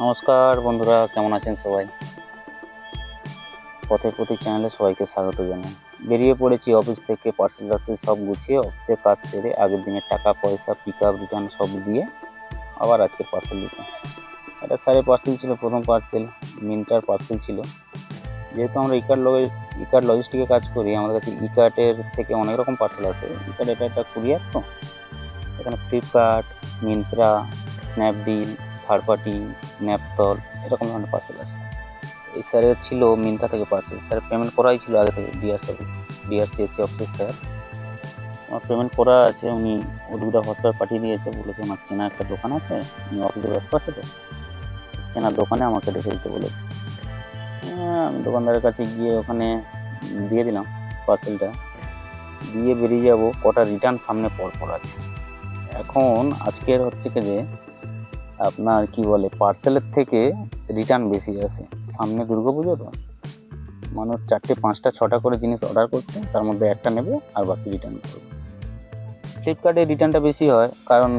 নমস্কার বন্ধুরা, কেমন আছেন সবাই? পথের প্রতি চ্যানেলে সবাইকে স্বাগত জানাই। বেরিয়ে পড়েছি অফিস থেকে, পার্সেল টার্সেল সব গুছিয়ে, অফিসের কাজ সেরে আগের দিনের টাকা, পয়সা পিক আপ রিটার্ন সব দিয়ে আবার আজকে পার্সেল দিতে। এটা স্যারের পার্সেল ছিল, প্রথম পার্সেল মিন্টার পার্সেল ছিল। যেহেতু আমরা ইকার লগে ইকার লজিস্টিকে কাজ করি, আমাদের কাছে ইকার্টের থেকে অনেক রকম পার্সেল আছে। ইকার্ট এটা একটা কুরিয়ার তো? এখানে Flipkart Myntra Snapdeal third party Naaptol এরকম ধরনের পার্সেল আছে। এই স্যারের ছিল মিন্ত্রা থেকে পার্সেল স্যার পেমেন্ট করাই ছিল আগে থেকে DRC office DRCSC office sir. আমার পেমেন্ট করা আছে উনি ওটুকুটা হোয়াটসঅ্যাপে পাঠিয়ে দিয়েছে বলেছে আমার চেনা একটা দোকান আছে উনি অফিসে ব্যস্ত আছে তো। চেনা দোকানে আমাকে রেখে দিতে বলেছে। হ্যাঁ, আমি দোকানদারের কাছে গিয়ে ওখানে দিয়ে দিলাম পার্সেলটা দিয়ে বেরিয়ে যাব কটা রিটার্ন সামনে পর পর আছে। এখন আজকের হচ্ছে কি যে আপনার কি বলে পার্সেলের থেকে রিটার্ন বেশি আসে। সামনে দুর্গাপুজো তো? মানুষ চারটে, পাঁচটা, ছটা করে জিনিস অর্ডার করছে, তার মধ্যে একটা নেবে আর বাকি রিটার্ন করবে। ফ্লিপকার্টে রিটার্নটা বেশি হয়, কারণ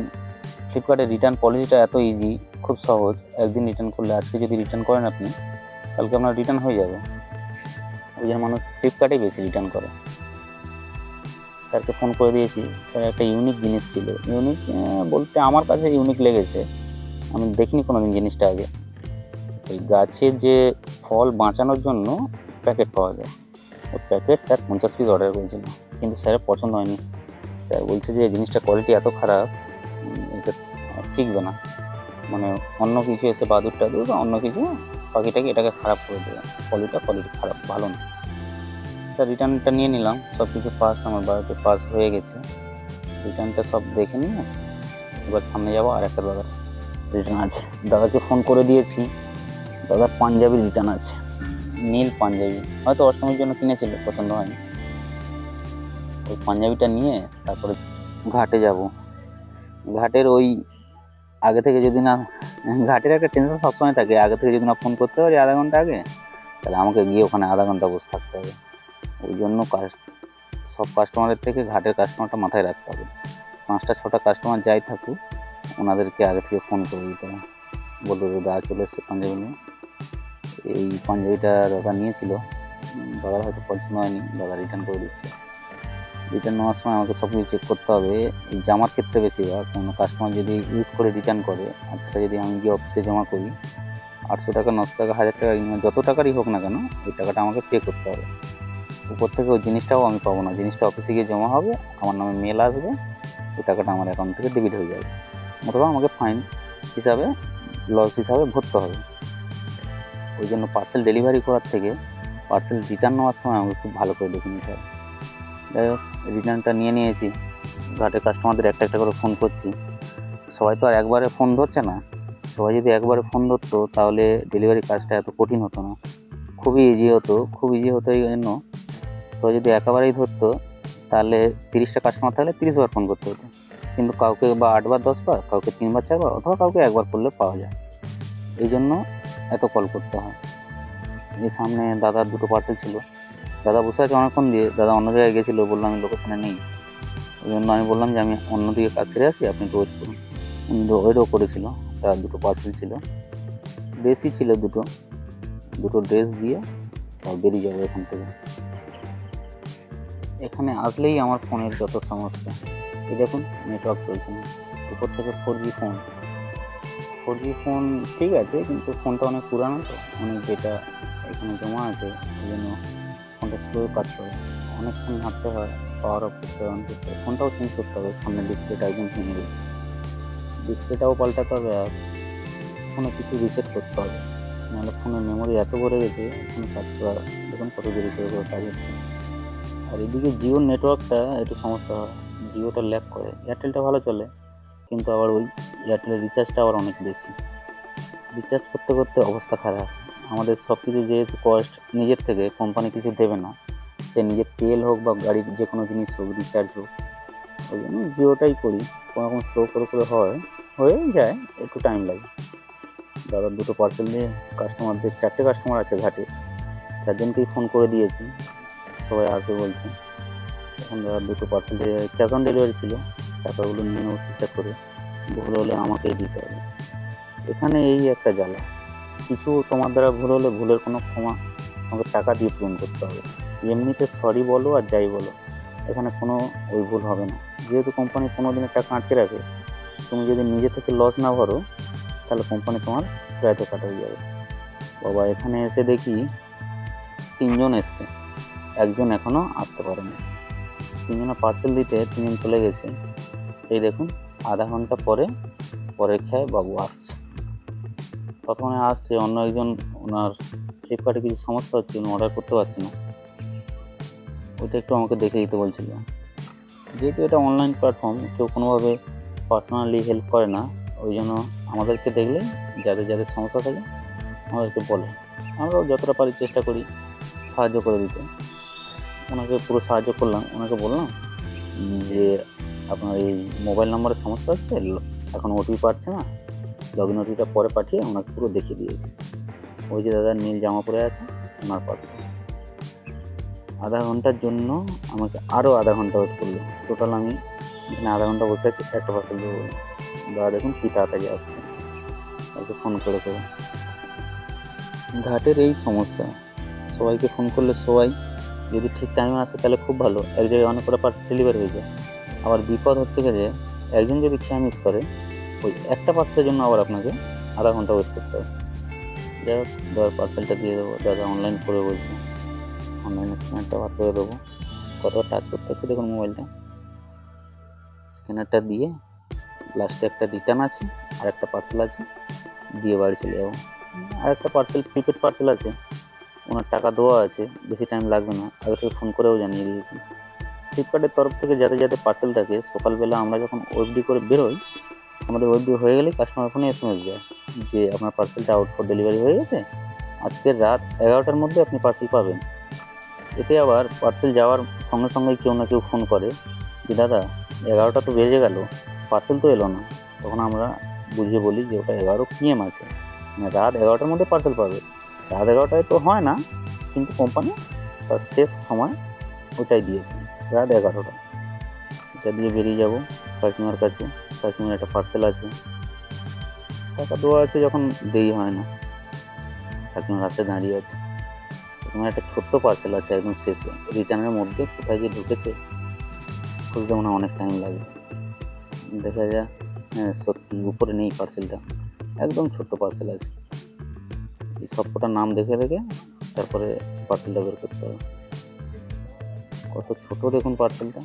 ফ্লিপকার্টের রিটার্ন পলিসিটা এত ইজি খুব সহজ। একদিন রিটার্ন করলে, আজকে যদি রিটার্ন করেন আপনি, কালকে আপনার রিটার্ন হয়ে যাবে। ওই জন্য মানুষ ফ্লিপকার্টেই বেশি রিটার্ন করে। স্যারকে ফোন করে দিয়েছি, স্যার একটা ইউনিক জিনিস ছিল। ইউনিক বলতে আমার কাছে ইউনিক লেগেছে। আমি দেখিনি কোনো দিন জিনিসটা আগে। ওই গাছের যে ফল বাঁচানোর জন্য প্যাকেট পাওয়া যায়। ওই প্যাকেট স্যার পঞ্চাশ পিস অর্ডার করেছিল, কিন্তু স্যারের পছন্দ হয়নি। স্যার বলছে যে জিনিসটা কোয়ালিটি এত খারাপ এটা টিকবে না। মানে অন্য কিছু এসে বাদুর টাদুর বা অন্য কিছু পাখিটাকে এটাকে খারাপ করে দেবে। কোয়ালিটা কোয়ালিটি খারাপ, ভালো না। স্যার রিটার্নটা নিয়ে নিলাম সব কিছু পাস আমার বাড়িতে পাস হয়ে গেছে। রিটার্নটা সব দেখে নিয়ে, এবার সামনে যাব আর একটা দাদার রিটার্ন আছে। দাদাকে ফোন করে দিয়েছি। দাদার পাঞ্জাবি রিটার্ন আছে। নীল পাঞ্জাবি। হয়তো অষ্টমীর জন্য কিনেছিল, পছন্দ হয়নি। ওই পাঞ্জাবিটা নিয়ে তারপরে ঘাটে যাব। ঘাটের ওই আগে থেকে যদি না, ঘাটের একটা টেনশন সবসময় থাকে। আগে থেকে যদি না ফোন করতে পারি আধা ঘণ্টা আগে, তাহলে আমাকে গিয়ে ওখানে আধা ঘণ্টা বসে থাকতে হবে। ওই জন্য সব কাস্টমারের থেকে ঘাটের কাস্টমারটা মাথায় রাখতে হবে। পাঁচটা, ছটা কাস্টমার যাই থাকুক ওনাদেরকে আগে থেকে ফোন করে দিতে হবে। বলব যে দাদা চলে এসছে পাঞ্জাবি নিয়ে। এই পাঞ্জাবিটা দাদা নিয়েছিল। দাদার হয়তো পছন্দ হয়নি, দাদা রিটার্ন করে দিচ্ছে। রিটার্ন নেওয়ার সময় আমাকে সব কিছু চেক করতে হবে। এই জামার ক্ষেত্রে বেশিরভাগ কোনো কাস্টমার যদি ইউজ করে রিটার্ন করে, আর সেটা যদি আমি গিয়ে অফিসে জমা করি, আটশো টাকা, নশো টাকা, হাজার টাকা যত টাকারই হোক না কেন ওই টাকাটা আমাকে পে করতে হবে। উপর থেকে ওই জিনিসটাও আমি পাবো না। জিনিসটা অফিসে গিয়ে জমা হবে, আমার নামে মেল আসবে ওই টাকাটা আমার অ্যাকাউন্ট থেকে ডেবিট হয়ে যাবে। অথবা আমাকে ফাইন হিসাবে লস হিসাবে ভরতে হবে। ওই জন্য পার্সেল ডেলিভারি করার থেকে পার্সেল রিটার্ন নেওয়ার সময় আমাকে খুব ভালো করে দেখে নিতে হবে। যাই হোক রিটার্নটা নিয়ে নিয়েছি। ঘাটে কাস্টমারদের একটা একটা করে ফোন করছি। সবাই তো আর একবারে ফোন ধরছে না। সবাই যদি একবারে ফোন ধরতো, তাহলে ডেলিভারি কাজটা এত কঠিন হতো না। খুবই ইজি হতো, খুব ইজি হতো এই জন্য সবাই যদি একেবারেই ধরতো, তাহলে তিরিশটা কাস্টমার থাকলে তিরিশ বার ফোন করতে হতো। কিন্তু কাউকে বা আটবার, দশবার, কাউকে তিনবার, চারবার অথবা কাউকে একবার করলে পাওয়া যায়। এই জন্য এত কল করতে হয়। এই সামনে দাদার দুটো পার্সেল ছিল। দাদা বসে আছে অনেকক্ষণ দিয়ে। দাদা অন্য জায়গায় গেছিল। বললাম, আমি লোকেশনে নেই। ওই জন্য আমি বললাম যে, আমি অন্যদিকে কাজ সেরে আসি। আপনি একটু ওয়েট করুন উনি ওয়েটও করেছিল। তার দুটো পার্সেল ছিল। ড্রেসই ছিল দুটো। দুটো ড্রেস দিয়ে বেরিয়ে যাব এখান থেকে। এখানে আসলেই আমার ফোনের যত সমস্যা। এই দেখুন নেটওয়ার্ক চলছে না। উপর থেকে four G phone four G phone ঠিক আছে, কিন্তু ফোনটা অনেক পুরানো তো। অনেক ডেটা এখানে জমা আছে, এই জন্য ফোনটা স্লো কাজ করে। অনেকক্ষণ হাঁটতে হয় পাওয়ার অফ করতে অন করতে ফোনটাও চেঞ্জ করতে হবে সামনে ডিসপ্লেটা একদম ভেঙে গেছে। ডিসপ্লেটাও পাল্টাতে হবে, আর ফোনে কিছু রিসেট করতে হবে। নাহলে ফোনের মেমোরি এত ভরে গেছে ফোনে কাজ করা দেখুন কত দেরি করে কাজ হচ্ছে আর এদিকে জিওর নেটওয়ার্কটা একটু সমস্যা হয়। জিওটা ল্যাক করে। এয়ারটেলটা ভালো চলে, কিন্তু আবার ওই এয়ারটেলের রিচার্জটা আবার অনেক বেশি। রিচার্জ করতে করতে অবস্থা খারাপ। আমাদের সব কিছু যেহেতু কস্ট নিজের থেকে কোম্পানি কিছু দেবে না। সে নিজের তেল হোক বা গাড়ির যে কোনো জিনিস হোক রিচার্জ হোক, ওই জন্য জিওটাই করি। কোনো রকম স্লো করে করে হয়, হয়ে যায়, একটু টাইম লাগে। দাদা দুটো পার্সেল দিয়ে কাস্টমারদের চারটে কাস্টমার আছে ঘাটে। চারজনকেই ফোন করে দিয়েছি। সবাই আসবে বলছে। দাদা দুটো পার্সেল ক্যাশ অন ডেলিভারি ছিল, টাকাগুলো নিয়ে ঠিকঠাক করে। ভুল হলে আমাকেই দিতে হবে। এখানে এই একটা জ্বালা। কিছু তোমার দ্বারা ভুল হলে ভুলের কোনো ক্ষমা আমাকে টাকা দিয়ে পূরণ করতে হবে। এমনিতে সরি বলো আর যাই বলো, এখানে কোনো ওই ভুল হবে না। যেহেতু কোম্পানি কোনো দিনের টাকা আটকে রাখে, তুমি যদি নিজে থেকে লস না ভরো, তাহলে কোম্পানি তোমার ফেরাতে কাটা হয়ে যাবে। বাবা, এখানে এসে দেখি তিনজন এসছে। একজন এখনও আসতে পারেনি। তিনজনে পার্সেল দিতে তিনজন চলে গেছে। এই দেখুন, আধা ঘণ্টা পরে পরীক্ষায় বাবু আসছে। ততক্ষণে আসছে অন্য একজন, ওনার ফ্লিপকার্টে কিছু সমস্যা হচ্ছে, উনি অর্ডার করতে পারছে না। ওইটা একটু আমাকে দেখে দিতে বলছিল। যেহেতু এটা অনলাইন প্ল্যাটফর্ম কেউ কোনোভাবে পার্সোনালি হেল্প করে না, ওই জন্য আমাদেরকে দেখলে, যাদের যাদের সমস্যা থাকে, আমাদেরকে বলে। আমরাও যতটা পারি চেষ্টা করি, সাহায্য করে দিতে। ওনাকে পুরো সাহায্য করলাম। ওনাকে বললাম যে আপনার এই মোবাইল নম্বরের সমস্যা হচ্ছে এখন ওটিপি পাচ্ছে না লগ ইন ওটিপিটা পরে পাঠিয়ে ওনাকে পুরো দেখিয়ে দিয়েছি। ওই যে দাদা নীল জামা পরে আছে, ওনার পাশে। আধা ঘণ্টার জন্য আমাকে আরও আধা ঘণ্টা ওয়েট করল। টোটাল আমি এখানে আধা ঘণ্টা বসে আছি, একটা পার্সেল দেবো দাদা দেখুন কি তাড়াতাড়ি আসছে। ওকে ফোন করে করে ঘাটের এই সমস্যা। সবাইকে ফোন করলে সবাই যদি ঠিক টাইমে আসে, তাহলে খুব ভালো। এক জায়গায় অনেক করে পার্সেল ডেলিভারি হয়ে যায়। আবার বিপদ হচ্ছে যে, একজন যদি খেয়া মিস করে, ওই একটা পার্সেলের জন্য আবার আপনাকে আধা ঘণ্টা ওয়েট করতে হবে। যাই হোক দাদার পার্সেলটা দিয়ে দেবো। দাদা অনলাইন করে বলছে। অনলাইনে স্ক্যানারটা বার করে দেবো। কত টাচ করতে হচ্ছে দেখুন মোবাইলটা স্ক্যানারটা দিয়ে লাস্টে একটা রিটার্ন আছে, আর একটা পার্সেল আছে। দিয়ে বাড়ি চলে যাব। আর একটা পার্সেল প্রিপেড পার্সেল আছে। ওনার টাকা দেওয়া আছে, বেশি টাইম লাগবে না। আগে থেকে ফোন করেও জানিয়ে দিয়েছি। ফ্লিপকার্টের তরফ থেকে যাতে যাতে পার্সেল থাকে, সকালবেলা আমরা যখন ওয়েবডি করে বেরোই, আমাদের ওয়েবডি হয়ে গেলে কাস্টমার ফোনে এস এম এস যায়, যে আপনার পার্সেলটা আউট ফর ডেলিভারি হয়ে গেছে, আজকে রাত এগারোটার মধ্যে আপনি পার্সেল পাবেন। এতে আবার পার্সেল যাওয়ার সঙ্গে সঙ্গেই কেউ না কেউ ফোন করে, যে দাদা, এগারোটা তো বেজে গেল পার্সেল তো এলো না। তখন আমরা বুঝিয়ে বলি যে ওটা এগারো পিএম আছে। মানে রাত এগারোটার মধ্যে পার্সেল পাবে। রাত এগারোটায় তো হয় না, কিন্তু কোম্পানি তার শেষ সময় ওটাই দিয়েছে, রাত এগারোটা। এটা দিয়ে বেরিয়ে যাব কাকিমার কাছে। কাকিমার একটা পার্সেল আছে। টাকা দেওয়া আছে যখন দেরি হয় না। কাকিমার রাস্তায় দাঁড়িয়ে আছে। কাকিমার একটা ছোট্ট পার্সেল আছে একদম শেষে। রিটার্নের মধ্যে কোথায় যে ঢুকেছে, খুঁজতে মনে হয় অনেক টাইম লাগে। দেখা যায় হ্যাঁ সত্যি উপরে নেই পার্সেলটা একদম ছোট্ট পার্সেল আছে। এই সবকটা নাম দেখে রেখে তারপরে পার্সেলটা বের করতে হবে। কত ছোট দেখুন পার্সেলটা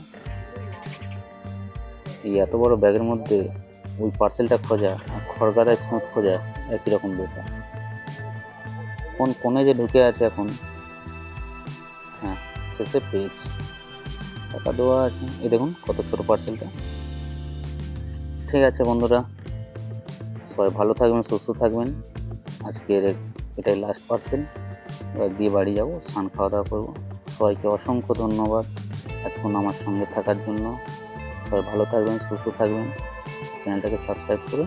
এই এত বড় ব্যাগের মধ্যে ওই পার্সেলটা খোঁজা আর খড়গাদায় সুঁত খোঁজা একই রকম ব্যাপার। কোন কোণে যে ঢুকে আছে এখন? হ্যাঁ শেষে পেয়েছি টাকা দেওয়া আছে। এই দেখুন কত ছোট পার্সেলটা ঠিক আছে বন্ধুরা, সবাই ভালো থাকবেন, সুস্থ থাকবেন। আজকের এটাই লাস্ট পার্সেল এবার দিয়ে বাড়ি যাব, স্নান খাওয়া দাওয়া করব। সবাইকে অসংখ্য ধন্যবাদ এতক্ষণ আমার সঙ্গে থাকার জন্য। সবাই ভালো থাকবেন, সুস্থ থাকবেন। চ্যানেলটাকে সাবস্ক্রাইব করে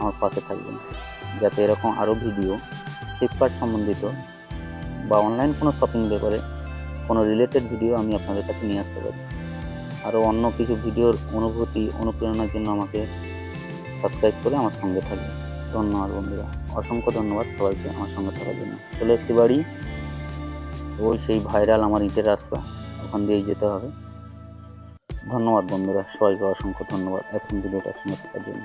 আমার পাশে থাকবেন। যাতে এরকম আরও ভিডিও ফ্লিপকার্ট সম্বন্ধিত বা অনলাইন কোনো শপিং ব্যাপারে কোনো রিলেটেড ভিডিও আমি আপনাদের কাছে নিয়ে আসতে পারি। আরও অন্য কিছু ভিডিওর অনুভূতি, অনুপ্রেরণার জন্য আমাকে সাবস্ক্রাইব করে আমার সঙ্গে থাকবে ধন্যবাদ বন্ধুরা। অসংখ্য ধন্যবাদ সবাইকে আমার সঙ্গে থাকার জন্য। চলে এসেছি বাড়ি। ওই সেই ভাইরাল আমার ইটের রাস্তা। ওখান দিয়েই যেতে হবে। ধন্যবাদ বন্ধুরা। সবাইকে অসংখ্য ধন্যবাদ। এতক্ষণ ভিডিওটা সঙ্গে থাকার জন্য।